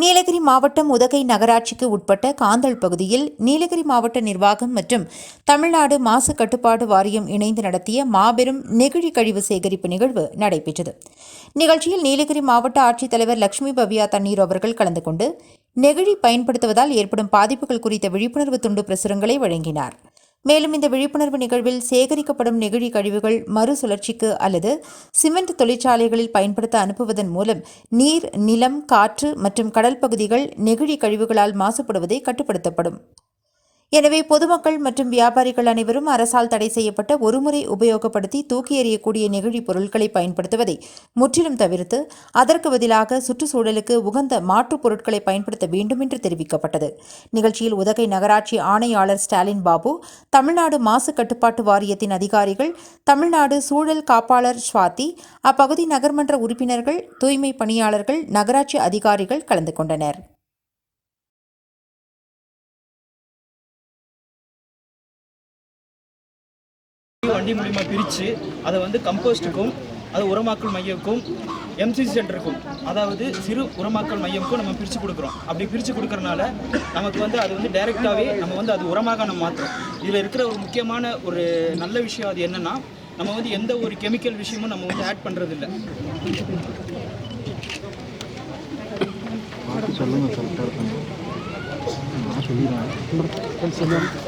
நீலகிரி மாவட்டம் உதகை நகராட்சிக்கு உட்பட்ட காந்தல் பகுதியில் நீலகிரி மாவட்ட நிர்வாகம் மற்றும் தமிழ்நாடு மாசு கட்டுப்பாடு வாரியம் இணைந்து நடத்திய மாபெரும் நெகிழி கழிவு சேகரிப்பு நிகழ்வு நடைபெற்றது. நிகழ்ச்சியில் நீலகிரி மாவட்ட ஆட்சித்தலைவர் லட்சுமி பவ்யா தண்ணீர் அவர்கள் கலந்து கொண்டு நெகிழி பயன்படுத்துவதால் ஏற்படும் பாதிப்புகள் குறித்த விழிப்புணர்வு துண்டு பிரசுரங்களை வழங்கினார். மேலும் இந்த விழிப்புணர்வு நிகழ்வில் சேகரிக்கப்படும் நெகிழி கழிவுகள் மறுசுழற்சிக்கு அல்லது சிமெண்ட் தொழிற்சாலைகளில் பயன்படுத்த அனுப்புவதன் மூலம் நீர் நிலம் காற்று மற்றும் கடல் பகுதிகள் நெகிழி கழிவுகளால் மாசுபடுவதை கட்டுப்படுத்தப்படும். எனவே பொதுமக்கள் மற்றும் வியாபாரிகள் அனைவரும் அரசால் தடை செய்யப்பட்ட ஒருமுறை உபயோகப்படுத்தி தூக்கி எறியக்கூடிய நெகிழி பொருட்களை பயன்படுத்துவதை முற்றிலும் தவிர்த்து அதற்கு பதிலாக சுற்றுச்சூழலுக்கு உகந்த மாற்றுப் பொருட்களை பயன்படுத்த வேண்டும் என்று தெரிவிக்கப்பட்டது. நிகழ்ச்சியில் உதகை நகராட்சி ஆணையாளர் ஸ்டாலின் பாபு தமிழ்நாடு மாசு கட்டுப்பாட்டு வாரியத்தின் அதிகாரிகள் தமிழ்நாடு சூழல் காப்பாளர் ஸ்வாதி அப்பகுதி நகர்மன்ற உறுப்பினர்கள் தூய்மை பணியாளர்கள் நகராட்சி அதிகாரிகள் கலந்து கொண்டனர். வண்டி மூலிமா பிரித்து அதை வந்து கம்போஸ்ட்டுக்கும் அது உரமாக்கல் மையக்கும் எம்சிசி சென்டருக்கும் அதாவது சிறு உரமாக்கல் மையமுக்கும் நம்ம பிரித்து கொடுக்குறோம். அப்படி பிரித்து கொடுக்கறனால நமக்கு வந்து அது வந்து டைரெக்டாகவே நம்ம வந்து அது உரமாக நம்ம மாற்றுறோம் இதில் இருக்கிற ஒரு முக்கியமான ஒரு நல்ல விஷயம் அது என்னென்னா நம்ம வந்து எந்த ஒரு கெமிக்கல் விஷயமும் நம்ம வந்து ஆட் பண்ணுறதில்ல சொல்லுங்கள் சார் சொல்லிடுறேன்.